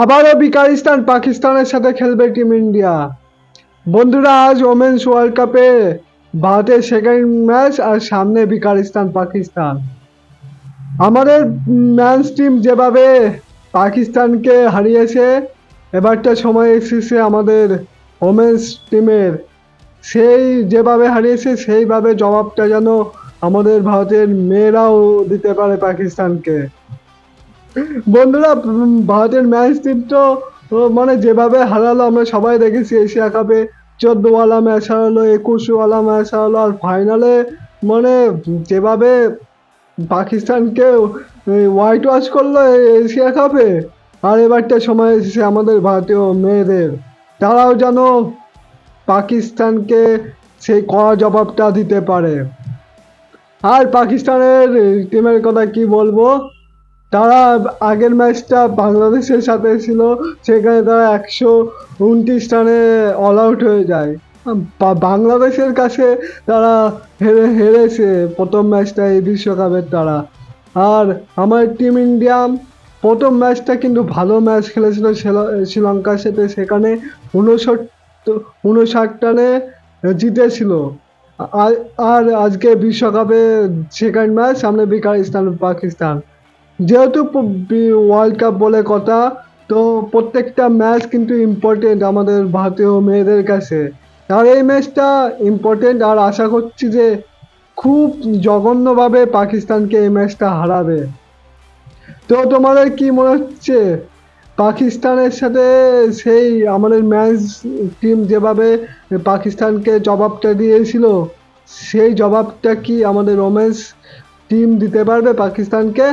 আবারও বিকারিস্তান পাকিস্তানের সাথে খেলবে টিম ইন্ডিয়া। বন্ধুরা, আজ ওমেন্স ওয়ার্ল্ড কাপে ভারতের সেকেন্ড ম্যাচ আর সামনে বিকারিস্তান পাকিস্তান। আমাদের ম্যাচ টিম যেভাবে পাকিস্তানকে হারিয়েছে, এবারটা সময় এসেছে আমাদের ওমেন্স টিমের সেই যেভাবে হারিয়েছে, সেইভাবে জবাবটা যেন আমাদের ভারতের মেয়েরাও দিতে পারে পাকিস্তানকে। বন্ধুরা ভারতের ম্যাচ তো মানে যেভাবে হারালো, আমরা সবাই দেখেছি এশিয়া কাপে। চোদ্দওয়ালা ম্যাচ হারালো, একুশওয়ালা ম্যাচ হারালো, আর ফাইনালে মানে যেভাবে পাকিস্তানকে হোয়াইট ওয়াশ করল এশিয়া কাপে, আর এবারটা সময় এসেছে আমাদের ভারতীয় মেয়েদের। তারাও যেন পাকিস্তানকে সেই কড়া জবাবটা দিতে পারে। আর পাকিস্তানের টিমের কথা কি বলব? তারা আগের ম্যাচটা বাংলাদেশের সাথে ছিল, সেখানে তারা একশো উনত্রিশ রানে অল আউট হয়ে যায়। বাংলাদেশের কাছে তারা হেরে, হেরেছে প্রথম ম্যাচটা এই বিশ্বকাপের তারা আর আমার টিম ইন্ডিয়া প্রথম ম্যাচটা কিন্তু ভালো ম্যাচ খেলেছিল শ্রীলঙ্কার সাথে, সেখানে উনষট, উনষাট রানে জিতেছিল। আর আর আজকে বিশ্বকাপে সেকেন্ড ম্যাচ সামনে বিকারিস্তান পাকিস্তান। যেহেতু ওয়ার্ল্ড কাপ বলে কথা, তো প্রত্যেকটা ম্যাচ কিন্তু ইম্পর্টেন্ট আমাদের ভারতীয় মেয়েদের কাছে। আর এই ম্যাচটা ইম্পর্টেন্ট আর আশা করছি যে খুব জঘন্যভাবে পাকিস্তানকে এই ম্যাচটা হারাবে। তো তোমাদের কি মনে হচ্ছে? পাকিস্তানের সাথে সেই আমাদের ম্যাচ টিম যেভাবে পাকিস্তানকে জবাবটা দিয়েছিল, সেই জবাবটা কি আমাদের রোমেন্স টিম দিতে পারবে পাকিস্তানকে?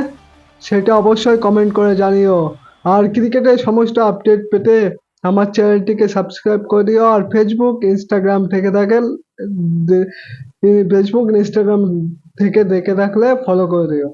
সেটা অবশ্যই কমেন্ট করে জানিও। আর ক্রিকেটের সমস্ত আপডেট পেতে আমার চ্যানেলটিকে সাবস্ক্রাইব করে দিও। আর ফেসবুক ইনস্টাগ্রাম থেকে থাকেন ফেসবুক ইনস্টাগ্রাম থেকে দেখে থাকলে ফলো করে দিও।